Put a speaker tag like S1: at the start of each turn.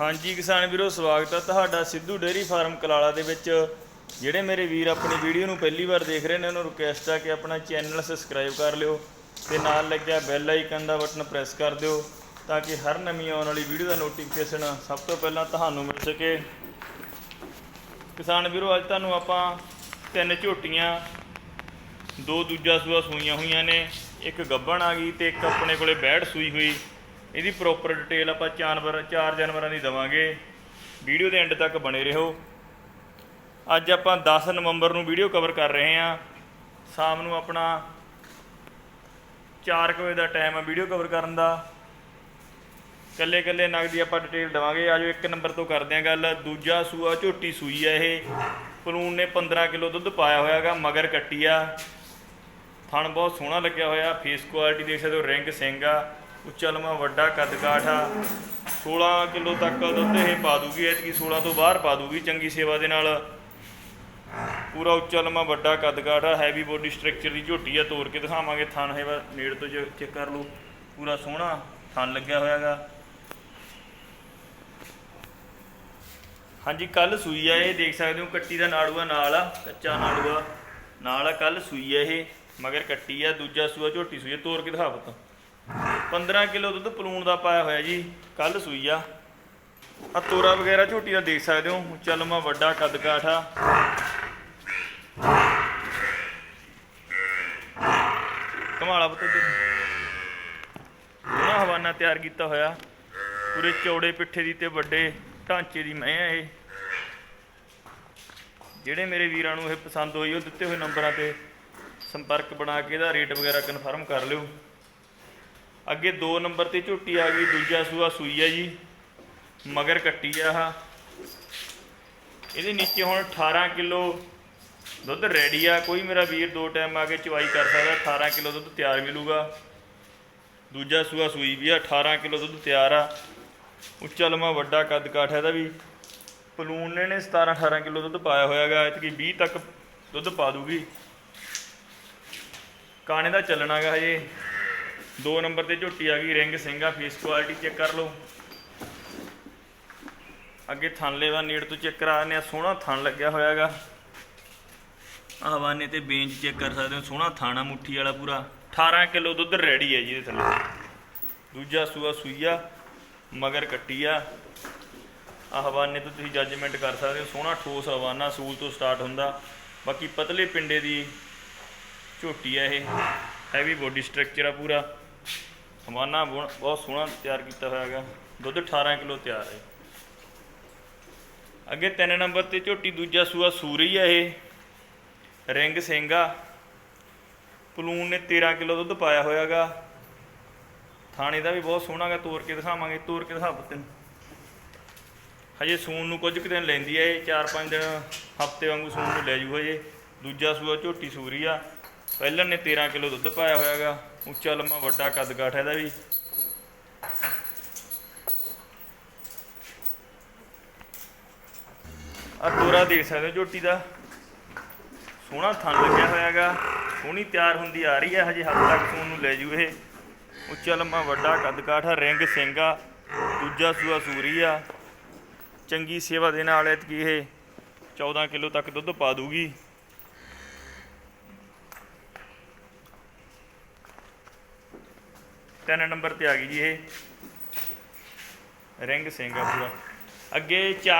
S1: ਹਾਂਜੀ ਕਿਸਾਨ ਵੀਰੋ, ਸਵਾਗਤ ਹੈ ਤੁਹਾਡਾ ਸਿੱਧੂ ਡੇਅਰੀ ਫਾਰਮ ਕਲਾਲਾ ਦੇ ਵਿੱਚ। ਜਿਹੜੇ ਮੇਰੇ ਵੀਰ ਆਪਣੀ ਵੀਡੀਓ ਨੂੰ ਪਹਿਲੀ ਵਾਰ ਦੇਖ ਰਹੇ ਨੇ, ਉਹਨਾਂ ਨੂੰ ਰਿਕੁਐਸਟ ਆ ਕਿ ਆਪਣਾ ਚੈਨਲ ਸਬਸਕ੍ਰਾਈਬ ਕਰ ਲਿਓ ਤੇ ਨਾਲ ਲੱਗਿਆ ਬੈਲ ਆਈਕਨ ਦਾ ਬਟਨ ਪ੍ਰੈਸ ਕਰ ਦਿਓ ਤਾਂ ਕਿ ਹਰ ਨਵੀਂ ਆਉਣ ਵਾਲੀ ਵੀਡੀਓ ਦਾ ਨੋਟੀਫਿਕੇਸ਼ਨ ਸਭ ਤੋਂ ਪਹਿਲਾਂ ਤੁਹਾਨੂੰ ਮਿਲ ਸਕੇ। ਕਿਸਾਨ ਵੀਰੋ, ਅੱਜ ਤੁਹਾਨੂੰ ਆਪਾਂ ਤਿੰਨ ਝੋਟੀਆਂ, ਦੋ ਦੂਜਾ ਸੂਆ ਸੂਈਆਂ ਹੋਈਆਂ ਨੇ, ਇੱਕ ਗੱਬਣ ਆ ਗਈ ਤੇ ਇੱਕ ਆਪਣੇ ਕੋਲੇ ਬੈੜ ਸੂਈ ਹੋਈ। ਇਹਦੀ ਪ੍ਰੋਪਰ ਡਿਟੇਲ ਆਪਾਂ ਜਾਨਵਰ ਚਾਰ ਜਾਨਵਰਾਂ ਦੀ ਦਵਾਂਗੇ। ਵੀਡੀਓ ਦੇ ਐਂਡ ਤੱਕ ਬਣੇ ਰਹੋ। ਅੱਜ ਆਪਾਂ 10 ਨਵੰਬਰ ਨੂੰ ਵੀਡੀਓ ਕਵਰ ਕਰ ਰਹੇ ਹਾਂ। ਸ਼ਾਮ ਨੂੰ ਆਪਣਾ 4 ਵਜੇ ਦਾ ਟਾਈਮ ਹੈ ਵੀਡੀਓ ਕਵਰ ਕਰਨ ਦਾ। ਕੱਲੇ ਕੱਲੇ ਨਗ ਦੀ ਆਪਾਂ ਡਿਟੇਲ ਦਵਾਂਗੇ। ਆਜੋ ਇੱਕ ਨੰਬਰ ਤੋਂ ਕਰਦੇ ਹਾਂ ਗੱਲ। ਦੂਜਾ ਸੂਆ ਝੋਟੀ ਸੂਈ ਆ ਇਹ। ਪਲੂਨ ਨੇ 15 ਕਿਲੋ ਦੁੱਧ ਪਾਇਆ ਹੋਇਆਗਾ, ਮਗਰ ਕੱਟੀ ਆ। ਥਣ ਬਹੁਤ ਸੋਹਣਾ ਲੱਗਿਆ ਹੋਇਆ। ਫੇਸ ਕੁਆਲਿਟੀ ਦੇਖ ਸਕਦੇ ਹੋ, ਰਿੰਗ ਸਿੰਘ ਆ। ਉੱਚਾ ਲੰਮਾ ਵੱਡਾ ਕੱਦ ਕਾਠ ਆ 16 ਕਿਲੋ ਤੱਕ ਦੁੱਧ ਇਹ ਪਾ ਦੂਗੀ, ਐਤਕੀ 16 ਤੋਂ ਬਾਹਰ ਪਾ ਦੂਗੀ, ਚੰਗੀ ਸੇਵਾ ਦੇ ਨਾਲ। ਪੂਰਾ ਉੱਚਾ ਲੰਮਾ ਵੱਡਾ ਕੱਦ ਕਾਠ ਆ ਹੈਵੀ ਬੋਡੀ ਸਟਰਕਚਰ ਦੀ ਝੋਟੀ ਆ ਤੋੜ ਕੇ ਦਿਖਾਵਾਂਗੇ, ਥਣ ਹੈ ਨੇੜ ਤੋਂ ਚੈੱਕ ਕਰ ਲਓ। ਪੂਰਾ ਸੋਹਣਾ ਥਣ ਲੱਗਿਆ ਹੋਇਆਗਾ ਹਾਂਜੀ ਕੱਲ ਸੂਈ ਆ ਇਹ, ਦੇਖ ਸਕਦੇ ਹੋ ਕੱਟੀ ਦਾ ਨਾੜੂਆ ਨਾਲ ਆ, ਕੱਚਾ ਨਾੜੂਆ ਨਾਲ ਆ ਕੱਲ ਸੂਈ ਆ ਇਹ, ਮਗਰ ਕੱਟੀ ਆ, ਦੂਜਾ ਸੂਆ ਝੋਟੀ ਸੂਈ ਆ ਤੋੜ ਕੇ ਦਿਖਾ ਪੁੱਤ। 15 ਕਿਲੋ ਦੁੱਧ ਪਲੂਣ ਦਾ ਪਾਇਆ ਹੋਇਆ ਜੀ ਕੱਲ ਸੂਈ ਆ ਆ ਤੋਰਾ ਵਗੈਰਾ ਝੋਟੀ ਦਾ ਦੇਖ ਸਕਦੇ ਹੋ। ਉੱਚਾ ਲੰਮਾ ਵੱਡਾ ਕੱਦ ਕਾਠ ਕਮਾਲਾ ਪੁੱਤ ਤੇ ਉਹਨਾਂ ਹਵਾਨਾ ਤਿਆਰ ਕੀਤਾ ਹੋਇਆ। ਪੂਰੇ ਚੌੜੇ ਪਿੱਠੇ ਦੀ ਤੇ ਵੱਡੇ ਢਾਂਚੇ ਦੀ ਮੈਂ ਆ ਇਹ। ਜਿਹੜੇ ਮੇਰੇ ਵੀਰਾਂ ਨੂੰ ਇਹ ਪਸੰਦ ਹੋਈ, ਉਹ ਦਿੱਤੇ ਹੋਏ ਨੰਬਰਾਂ ਤੇ ਸੰਪਰਕ ਬਣਾ ਕੇ ਇਹਦਾ ਰੇਟ ਵਗੈਰਾ ਕਨਫਰਮ ਕਰ ਲਿਓ। ਅੱਗੇ 2 ਨੰਬਰ ਤੇ ਝੋਟੀ ਆ ਗਈ, ਦੂਜਾ ਸੂਆ ਸੂਈ ਆ ਜੀ, ਮਗਰ ਕੱਟੀ ਆ ਆਹ। ਇਹਦੇ ਨੀਚੇ ਹੁਣ 18 ਕਿਲੋ ਦੁੱਧ ਰੈਡੀ ਆ। ਕੋਈ ਮੇਰਾ ਵੀਰ ਦੋ ਟਾਈਮ ਆ ਕੇ ਚਵਾਈ ਕਰ ਸਕਦਾ 18 ਕਿਲੋ ਦੁੱਧ ਤਿਆਰ ਮਿਲੂਗਾ ਦੂਜਾ ਸੂਆ ਸੂਈ ਵੀ ਆ 18 ਕਿਲੋ ਦੁੱਧ ਤਿਆਰ ਆ। ਉੱਚਾ ਲੰਮਾ ਵੱਡਾ ਕੱਦ ਕਾਠ ਹੈ ਇਹਦਾ ਵੀ। ਪਲੂਨ ਨੇ ਨੇ 17 18 ਕਿਲੋ ਦੁੱਧ ਪਾਇਆ ਹੋਇਆਗਾ ਇਤਕੀ 20 ਤੱਕ ਦੁੱਧ ਪਾ ਦੂਗੀ ਕਾਣੇ ਦਾ ਚੱਲਣਾਗਾ ਹਜੇ। 2 ਨੰਬਰ ਤੇ ਝੋਟੀ ਆ ਗਈ, ਰਿੰਗ ਸਿੰਘਾ ਫੇਸ ਕੁਆਲਿਟੀ ਚੈੱਕ ਕਰ ਲਓ। ਅੱਗੇ ਥਣ ਦਾ ਨੇੜ ਤੋਂ ਚੈੱਕ ਕਰਾ ਦਿੰਦੇ ਆ, ਸੋਹਣਾ ਥਣ ਲੱਗਿਆ ਹੋਇਆਗਾ। ਆਹ ਹਵਾਨੇ ਤੇ ਬੇਂਚ ਚੈੱਕ ਕਰ ਸਕਦੇ ਹੋ, ਸੋਹਣਾ ਥਾਣਾ ਮੁੱਠੀ ਵਾਲਾ ਪੂਰਾ। 18 ਕਿਲੋ ਦੁੱਧ ਰੈਡੀ ਹੈ ਜੀ ਇਹਦੇ ਥੱਲੇ। ਦੂਜਾ ਸੂਆ ਸੂਈਆ ਮਗਰ ਕੱਟੀ ਆ। ਆ ਹਵਾਨੇ ਤੋਂ ਤੁਸੀਂ ਜੱਜਮੈਂਟ ਕਰ ਸਕਦੇ ਹੋ, ਸੋਹਣਾ ਠੋਸ ਹਵਾਨਾ ਸੂਲ ਤੋਂ ਸਟਾਰਟ ਹੁੰਦਾ। ਬਾਕੀ ਪਤਲੇ ਪਿੰਡੇ ਦੀ ਝੋਟੀ ਆ ਇਹ। ਹੈਵੀ ਬੋਡੀ ਸਟਰਕਚਰ ਆ ਪੂਰਾ। ਹਵਾਨਾ ਬਹੁਤ ਬਹੁਤ ਸੋਹਣਾ ਤਿਆਰ ਕੀਤਾ ਹੋਇਆ ਹੈਗਾ। ਦੁੱਧ 18 ਕਿਲੋ ਤਿਆਰ ਹੈ। ਅੱਗੇ 3 ਨੰਬਰ ਤੇ ਝੋਟੀ, ਦੂਜਾ ਸੂਆ ਸੂਰੀ ਆ ਇਹ। ਰਿੰਗ ਸਿੰਘਾ ਪਲੂਨ ਨੇ 13 ਕਿਲੋ ਦੁੱਧ ਪਾਇਆ ਹੋਇਆਗਾ ਥਾਣੇ ਦਾ ਵੀ ਬਹੁਤ ਸੋਹਣਾਗਾ ਤੋੜ ਕੇ ਦਿਖਾਵਾਂਗੇ ਤੋੜ ਕੇ ਦਿਖਾ ਪੁੱਤ ਹਜੇ ਸੂਣ ਨੂੰ ਕੁਝ ਕੁ ਦਿਨ ਲੈਂਦੀ ਹੈ ਇਹ 4-5 ਦਿਨ ਹਫ਼ਤੇ ਵਾਂਗੂ ਸੂਣ ਨੂੰ ਲੈ ਜੂ ਹਜੇ ਦੂਜਾ ਸੂਆ ਝੋਟੀ ਸੂਰੀ ਆ। ਪਹਿਲਾਂ ਨੇ 13 ਕਿਲੋ ਦੁੱਧ ਪਾਇਆ ਹੋਇਆਗਾ, ਉੱਚਾ, ਲੰਮਾ, ਵੱਡਾ ਕੱਦ ਕਾਠ ਇਹਦਾ ਵੀ। ਆ ਤੋਰਾ ਦੇਖ ਸਕਦੇ ਹੋ ਝੋਟੀ ਦਾ। ਸੋਹਣਾ ਥਣ ਲੱਗਿਆ ਹੋਇਆਗਾ, ਸੋਹਣੀ ਤਿਆਰ ਹੁੰਦੀ ਆ ਰਹੀ ਹੈ, ਹਜੇ ਹੱਦ ਤੱਕ ਸੂਣ ਨੂੰ ਲੈ ਜੂ ਇਹ। ਉੱਚਾ, ਲੰਮਾ, ਵੱਡਾ ਕੱਦ ਕਾਠਾ ਰਿੰਗ ਸਿੰਘਾ ਦੂਜਾ ਸੂਆ ਸੂਰੀ ਆ। ਚੰਗੀ ਸੇਵਾ ਦੇ ਨਾਲ ਐਤਕੀ ਇਹ 14 ਕਿਲੋ ਤੱਕ ਦੁੱਧ ਪਾ ਦੂਗੀ। ਤਿੰਨ ਨੰਬਰ ਤੇ ਆ ਗਈ ਜੀ ਇਹ। ਰਿੰਗ ਸਿੰਘਾ ਪੂਰਾ। ਅੱਗੇ ਚਾਰ